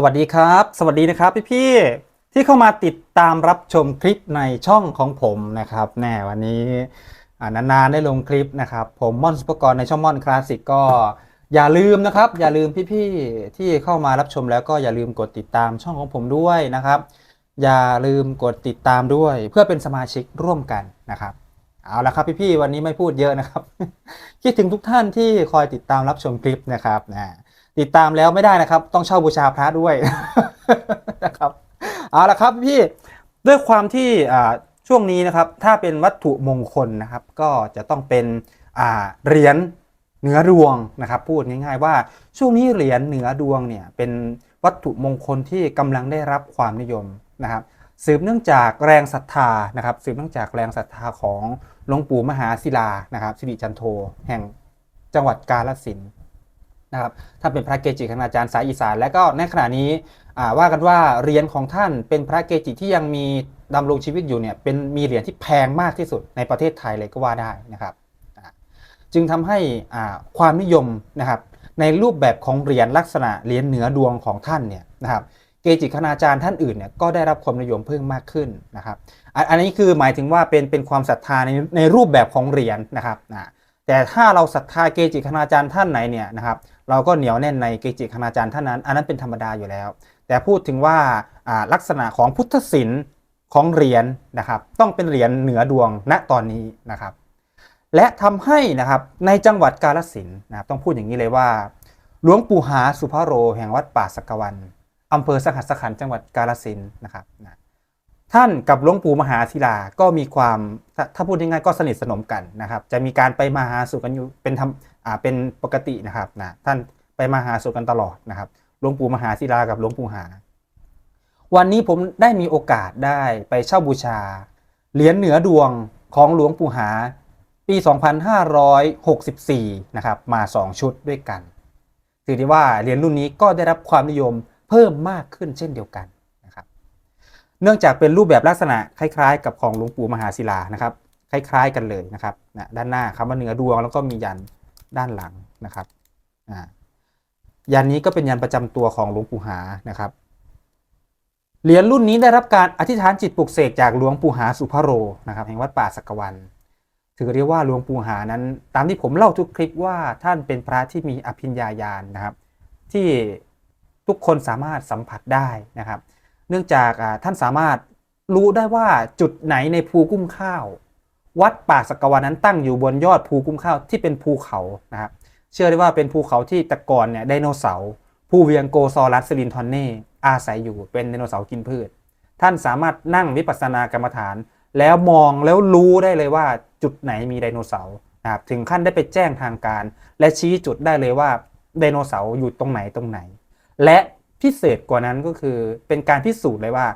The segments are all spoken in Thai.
สวัสดีครับ สวัสดีนะครับพี่ๆที่เข้ามาติดตามรับชมคลิปในช่องของผมนะครับแน่วันนี้นานๆได้ลงคลิปนะครับ ผมม่อนสุปกรณ์ในช่องม่อนคลาสสิกก็อย่าลืมนะครับ อย่าลืมพี่ๆที่เข้ามารับชมแล้วก็อย่าลืมกดติดตามช่องของผมด้วยนะครับ อย่าลืมกดติดตามด้วย เพื่อเป็นสมาชิกร่วมกันนะครับ เอาละครับพี่ๆวันนี้ไม่พูดเยอะนะครับ คิดถึงทุกท่านที่คอยติดตามรับชมคลิปนะครับนะ ติดตามแล้วไม่ได้นะครับ ต้องเช่าบูชาพระด้วยนะครับเอาละครับพี่ด้วยความที่ช่วงนี้นะครับถ้าเป็นวัตถุมงคลนะครับ ก็จะต้องเป็นเหรียญเหนือดวงนะครับ พูดง่ายๆว่าช่วงนี้เหรียญเหนือดวงเนี่ยเป็นวัตถุมงคลที่กำลังได้รับความนิยมนะครับ สืบเนื่องจากแรงศรัทธานะครับ สืบเนื่องจากแรงศรัทธาของหลวงปู่มหาศิลานะครับสิริจันโทแห่งจังหวัดกาฬสินธุ์ นะครับท่านเป็นพระเกจิคณาจารย์สายอีสาน และก็ในขณะนี้ว่ากันว่าเหรียญของท่านเป็นพระเกจิที่ยังมีดำรงชีวิตอยู่เนี่ยเป็นมีเหรียญที่แพงมากที่สุดในประเทศไทยเลยก็ว่าได้นะครับจึงทำให้ความนิยมนะครับในรูปแบบของเหรียญลักษณะเหรียญเหนือดวงของท่านเนี่ยนะครับเกจิคณาจารย์ท่านอื่นเนี่ยก็ได้รับความนิยมเพิ่มมากขึ้นนะครับอันอันนี้คือหมายถึงว่าเป็นเป็นความศรัทธาในในรูปแบบของเหรียญนะครับนะ แต่ถ้าเราศรัทธาเกจิคณาจารย์ท่านไหนเนี่ยนะครับเราก็เหนียวแน่นในเกจิคณาจารย์ท่านนั้น อันนั้นเป็นธรรมดาอยู่แล้ว แต่พูดถึงว่าลักษณะของพุทธศิลป์ของเหรียญนะครับ ต้องเป็นเหรียญเหนือดวงณตอนนี้นะครับ และทำให้นะครับในจังหวัดกาฬสินนะครับต้องพูดอย่างนี้เลยว่า หลวงปู่หาสุภโร แห่งวัดป่าสักวันอำเภอสหัสขันจังหวัดกาฬสินนะครับนะ ท่านกับหลวงปู่มหาศิลาก็มีความถ้าถ้าพูดง่ายๆก็สนิทสนมกันนะครับ จะมีการไปมาหาสู่กันอยู่เป็นธรรมอ่าเป็นปกตินะครับนะท่านไปมาหาสู่กันตลอดนะครับหลวงปู่มหาศิลากับหลวงปู่หา วันนี้ผมได้มีโอกาสได้ไปเช่าบูชา เหรียญเหนือดวงของหลวงปู่หา ปี 2564 นะครับมา 2 ชุดด้วยกันถือได้ว่าเหรียญรุ่นนี้ก็ได้รับความนิยมเพิ่มมากขึ้นเช่นเดียวกัน เนื่องจากเป็นรูปแบบลักษณะคล้าย ๆ กับของหลวงปู่มหาศิลานะครับ คล้าย ๆ กันเลยนะครับนะด้านหน้าคำว่าเหนือดวงแล้วก็มียันด้านหลังนะครับยันนี้ก็เป็นยันประจำตัวของหลวงปู่หานะครับเหรียญรุ่นนี้ได้รับการอธิษฐานจิตปลุกเสกจากหลวงปู่หาสุภโรนะครับแห่งวัดป่าสักวัน ถือเรียกว่าหลวงปู่หานั้น ตามที่ผมเล่าทุกคลิปว่าท่านเป็นพระที่มีอภิญญาญาณนะครับ ที่ทุกคนสามารถสัมผัสได้นะครับ เนื่องจากท่านสามารถรู้ได้ว่าจุดไหนในภูกุ้มข้าว วัดป่าสักวันนั้นตั้งอยู่บนยอดภูกุ้มข้าวที่เป็นภูเขานะครับเชื่อได้ว่าเป็นภูเขาที่ต่ก่อนเนี่ยไดโนเสาร์ผู้เวียงโกซอรัสซิลินทอนเน่อาศัยอยู่เป็นไดโนเสาร์กินพืช ท่านสามารถนั่งวิปัสสนากรรมฐาน แล้วมองแล้วรู้ได้เลยว่าจุดไหนมีไดโนเสาร์นะครับถึงขั้นได้ไปแจ้งทางการ และชี้จุดได้เลยว่าไดโนเสาร์อยู่ตรงไหนตรงไหน และ พิเศษกว่านั้นก็คือเป็นการพิสูจน์เลยว่า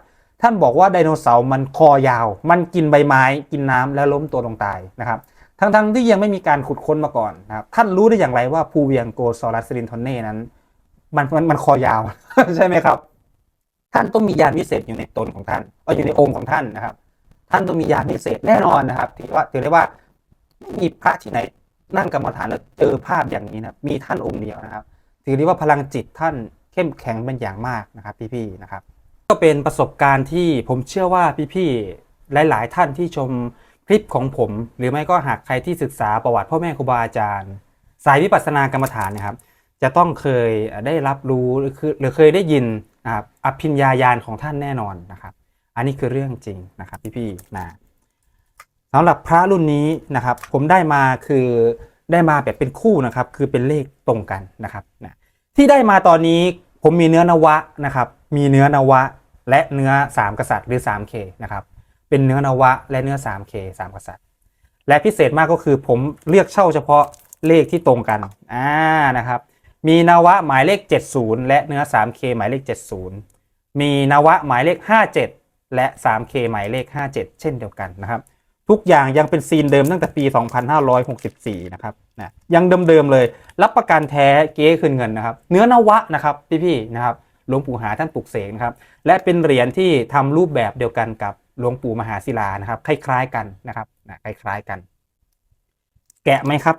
ท่านบอกว่าไดโนเสาร์มันคอยาว มันกินใบไม้กินน้ำแล้วล้มตัวลงตายนะครับทั้งๆที่ยังไม่มีการขุดค้นมาก่อนนะครับท่านรู้ได้อย่างไรว่าภูเวียงโกซอรัสซินทอนเน่นั้นมันมันมันคอยาว ใช่ไหมครับ ท่านต้องมียานวิเศษอยู่ในตนของท่านเอออยู่ในองค์ของท่านนะครับ ท่านต้องมียานวิเศษแน่นอนนะครับถือว่าถือได้ว่าไม่มีพระที่ไหนนั่งกรรมฐานแล้วเจอภาพอย่างนี้นะมีท่านองค์เดียวนะครับถือได้ว่าพลังจิตท่าน เข้มแข็งเป็นอย่างมากนะครับพี่ๆนะครับ ก็เป็นประสบการณ์ที่ผมเชื่อว่าพี่ๆหลาย ๆ ท่านที่ชมคลิปของผม หรือไม่ก็หากใครที่ศึกษาประวัติพ่อแม่ครูบาอาจารย์ สายวิปัสสนากรรมฐานนะครับ จะต้องเคยได้รับรู้หรือคือหรือเคยได้ยินนะครับอภิญญาญาณของท่านแน่นอนนะครับ อันนี้คือเรื่องจริงนะครับพี่ๆนะสำหรับพระรุ่นนี้นะครับ ผมได้มาคือได้มาแบบเป็นคู่นะครับ คือเป็นเลขตรงกันนะครับนะ ที่ได้มาตอนนี้ผมมีเนื้อนวะนะครับ มีเนื้อนวะและเนื้อสามกษัตริย์หรือ 3K นะครับ เป็นเนื้อนวะและเนื้อ 3K สามกษัตริย์ และพิเศษมากก็คือผมเลือกเช่าเฉพาะเลขที่ตรงกันอ่านะครับ มีนวะหมายเลข 70 และเนื้อ 3K หมายเลข 70 มีนวะหมายเลข 57 และ 3K หมายเลข 57 เช่นเดียวกันนะครับ ทุกอย่างยังเป็นซีนเดิมตั้งแต่ปี 2564 นะครับนะยังเดิมๆเลย รับประกันแท้เก๊คืนเงินนะครับ เนื้อนวะนะครับพี่ๆนะครับหลวงปู่หาท่านปลุกเสกนะครับ และเป็นเหรียญที่ทำรูปแบบเดียวกันกับหลวงปู่มหาศิลานะครับ คล้ายๆกันนะครับนะคล้ายๆกัน แกะไหมครับ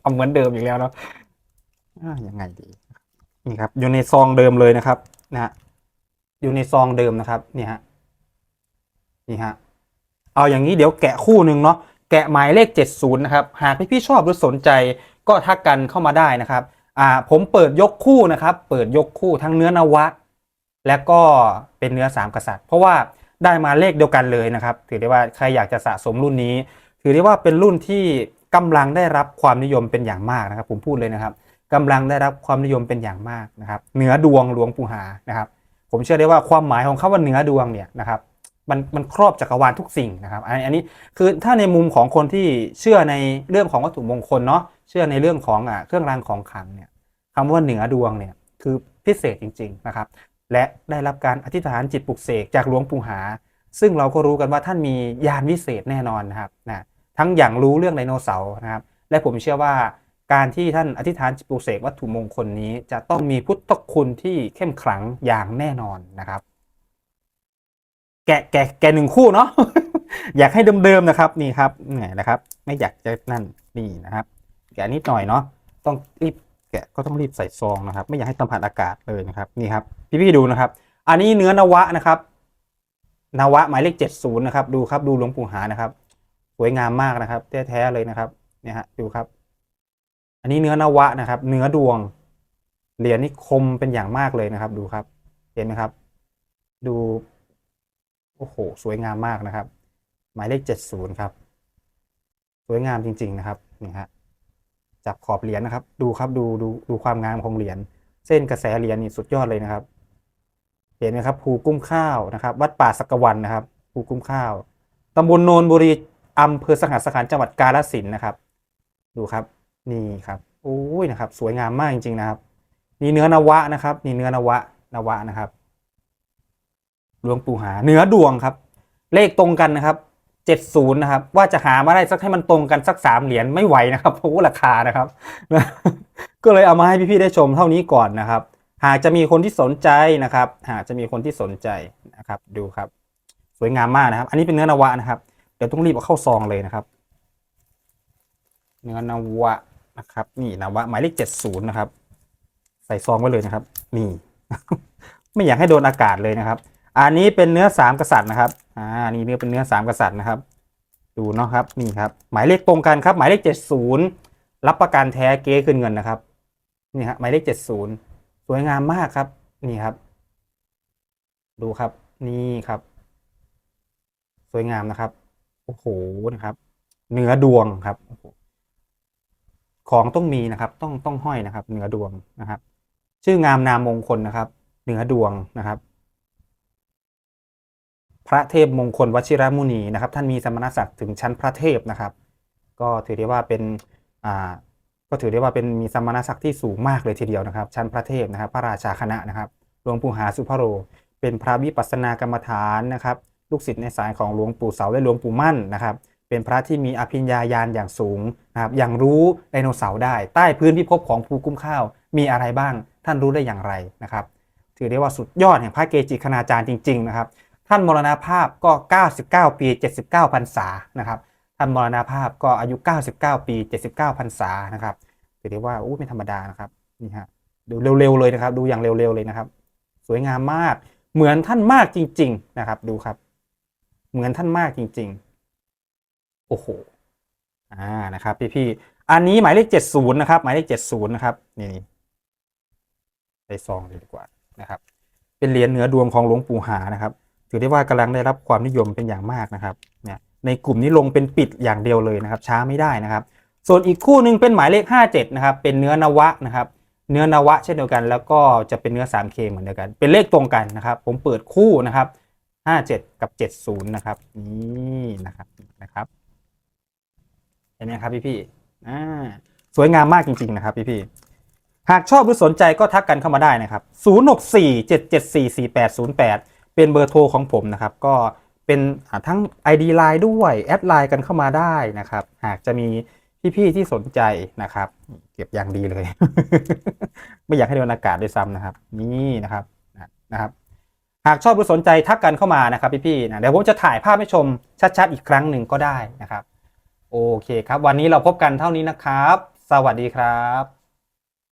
เอาเหมือนเดิมอีกแล้วเนาะยังไงดีนี่ครับ อยู่ในซองเดิมเลยนะครับ นะฮะอยู่ในซองเดิมนะครับ นี่ฮะนี่ฮะ เอาอย่างนี้เดี๋ยวแกะคู่หนึ่งเนาะแกะหมายเลข 70 นะครับ หากพี่ๆชอบหรือสนใจก็ทักกันเข้ามาได้นะครับอ่าผมเปิดยกคู่นะครับ เปิดยกคู่ทั้งเนื้อนวะ และก็เป็นเนื้อสามกษัตริย์ เพราะว่าได้มาเลขเดียวกันเลยนะครับ ถือได้ว่าใครอยากจะสะสมรุ่นนี้ ถือได้ว่าเป็นรุ่นที่กำลังได้รับความนิยมเป็นอย่างมากนะครับ ผมพูดเลยนะครับกำลังได้รับความนิยมเป็นอย่างมากนะครับ เหนือดวงหลวงปู่หานะครับ ผมเชื่อได้ว่าความหมายของคาว่าเหนือดวงเนี่ยนะครับ มันมันครอบจักรวาลทุกสิ่งนะครับอันนนี้คือถ้าในมุมของคนที่เชื่อในเรื่องของวัตถุมงคลเนาะเชื่อในเรื่องของอ่าเครื่องรางของขลังเนี่ยคำว่าเหนือดวงเนี่ยคือพิเศษจริง ๆนะครับ และได้รับการอธิษฐานจิตปลุกเสกจากหลวงปู่หา ซึ่งเราก็รู้กันว่าท่านมียานวิเศษแน่นอนนะครับนะทั้งอย่างรู้เรื่องไดโนเสาร์นะครับ และผมเชื่อว่าการที่ท่านอธิษฐานจิตปลุกเสกวัตถุมงคลนี้ จะต้องมีพุทธคุณที่เข้มขลังอย่างแน่นอนนะครับ แกะแกะแกะหนึ่งคู่เนาะ อยากให้เดิมๆนะครับนี่ครับนี่นะครับ ไม่อยากจะนั่นนี่นะครับ แกะนิดหน่อยเนาะต้องรีบแกะก็ต้องรีบใส่ซองนะครับ ไม่อยากให้สัมผัสอากาศเลยนะครับนี่ครับ พี่ๆดูนะครับ อันนี้เนื้อนวะนะครับนวะหมายเลขเจ็ดศูนย์นะครับ ดูครับดูหลวงปู่หานะครับ สวยงามมากนะครับแท้ๆเลยนะครับเนี่ยฮะดูครับ อันนี้เนื้อนวะนะครับ เนื้อดวงเหรียญนี่คมเป็นอย่างมากเลยนะครับ ดูครับ เห็นไหมครับ ดู โอ้โห สวยงามมากนะครับ หมายเลขเจ็ดศูนย์ครับ สวยงามจริง ๆ นะครับนี่ฮะจับขอบเหรียญนะครับ ดูครับดูดูดูความงามของเหรียญเส้นกระแสเหรียญนี่สุดยอดเลยนะครับ เห็นไหมครับภูกุ้มข้าวนะครับ วัดป่าสักวันนะครับภูกุ้มข้าวตำบลโนนบุรีอำเภอสหัสขันจังหวัดกาฬสินนะครับ ดูครับนี่ครับโอ้ยนะครับ สวยงามมากจริง ๆ นะครับ นี่เนื้อนวะนะครับ นี่เนื้อนวะนวะนะครับ หลวงปู่หาเนื้อดวงครับ เลขตรงกันนะครับเจ็ดศูนย์นะครับ ว่าจะหามาได้สักให้มันตรงกันสักสามเหรียญไม่ไหวนะครับเพราะว่าราคานะครับ ก็เลยเอามาให้พี่ๆได้ชมเท่านี้ก่อนนะครับ หากจะมีคนที่สนใจนะครับ หากจะมีคนที่สนใจนะครับ ดูครับ สวยงามมากนะครับ อันนี้เป็นเนื้อนวะนะครับ เดี๋ยวต้องรีบเอาเข้าซองเลยนะครับ เนื้อนวะนะครับ นี่นวะหมายเลขเจ็ดศูนย์นะครับ ใส่ซองไว้เลยนะครับ นี่ ไม่อยากให้โดนอากาศเลยนะครับ อันนี้เป็นเนื้อสามกษัตริย์นะครับ อ่า นี่เนื้อเป็นเนื้อสามกษัตริย์นะครับ ดูเนาะครับ นี่ครับ หมายเลขตรงกันครับ หมายเลขเจ็ดศูนย์รับประกันแท้เก๊คืนเงินนะครับ นี่ครับหมายเลขเจ็ดศูนย์สวยงามมากครับ นี่ครับ ดูครับ นี่ครับ สวยงามนะครับ โอ้โห นะครับ เนื้อดวงครับ ของต้องมีนะครับ ต้องต้องห้อยนะครับ เนื้อดวงนะครับ ชื่องามนามมงคลนะครับ เนื้อดวงนะครับ พระเทพมงคลวชิรมุนีนะครับ ท่านมีสมณศักดิ์ถึงชั้นพระเทพนะครับ ก็ถือได้ว่าเป็นอ่าก็ถือได้ว่าเป็นมีสมณศักดิ์ที่สูงมากเลยทีเดียวนะครับ ชั้นพระเทพนะครับ พระราชาคณะนะครับหลวงปู่หาสุภโร เป็นพระวิปัสสนากรรมฐานนะครับ ลูกศิษย์ในสายของหลวงปู่เสาและหลวงปู่มั่นนะครับ เป็นพระที่มีอภิญญาญาณอย่างสูงนะครับอย่างรู้ไดโนเสาร์ได้ ใต้พื้นพิภพของภูกุ้มข้าว มีอะไรบ้าง ท่านรู้ได้อย่างไรนะครับ ถือได้ว่าสุดยอดแห่งพระเกจิคณาจารย์จริง ๆ นะครับ ท่านมรณภาพก็ 99 ปี 79พรรษานะครับท่านมรณภาพก็อายุ 99 ปี 79พรรษานะครับถือได้ว่าอู้ไม่ธรรมดานะครับนี่ฮะดูเร็วๆเลยนะครับ ดูอย่างเร็วๆเลยนะครับ สวยงามมาก เหมือนท่านมากจริง ๆนะครับ ดูครับ เหมือนท่านมากจริง ๆ โอ้โหอ่านะครับ พี่ๆอันนี้หมายเลข 70 นะครับ หมายเลข 70 นะครับนี่ไปซองดีกว่านะครับ เป็นเหรียญเหนือดวงของหลวงปู่หานะครับ ถือได้ว่ากำลังได้รับความนิยมเป็นอย่างมากนะครับเนี่ยในกลุ่มนี้ลงเป็นปิดอย่างเดียวเลยนะครับ ช้าไม่ได้นะครับ ส่วนอีกคู่หนึ่งเป็นหมายเลข 57 นะครับ เป็นเนื้อนวะนะครับ เนื้อนวะเช่นเดียวกัน แล้วก็จะเป็นเนื้อ 3K เหมือนเดียวกัน เป็นเลขตรงกันนะครับ ผมเปิดคู่นะครับ 57 กับ 70 นะครับ นี่นะครับนะครับ เห็นไหมครับพี่ๆอ่าสวยงามมากจริง ๆ นะครับ พี่ๆหากชอบหรือสนใจก็ทักกันเข้ามาได้นะครับ 0647744808 เป็นเบอร์โทรของผมนะครับ ก็เป็นทั้ง ID Line ด้วยแอดไลน์กันเข้ามาได้นะครับ หากจะมีพี่ๆที่สนใจนะครับ เก็บอย่างดีเลย ไม่อยากให้โดนอากาศด้วยซ้ำนะครับ นี่นะครับนะครับ หากชอบหรือสนใจทักกันเข้ามานะครับ พี่ๆนะเดี๋ยวผมจะถ่ายภาพให้ชมชัดๆ อีกครั้งหนึ่งก็ได้นะครับ โอเคครับ วันนี้เราพบกันเท่านี้นะครับ สวัสดีครับ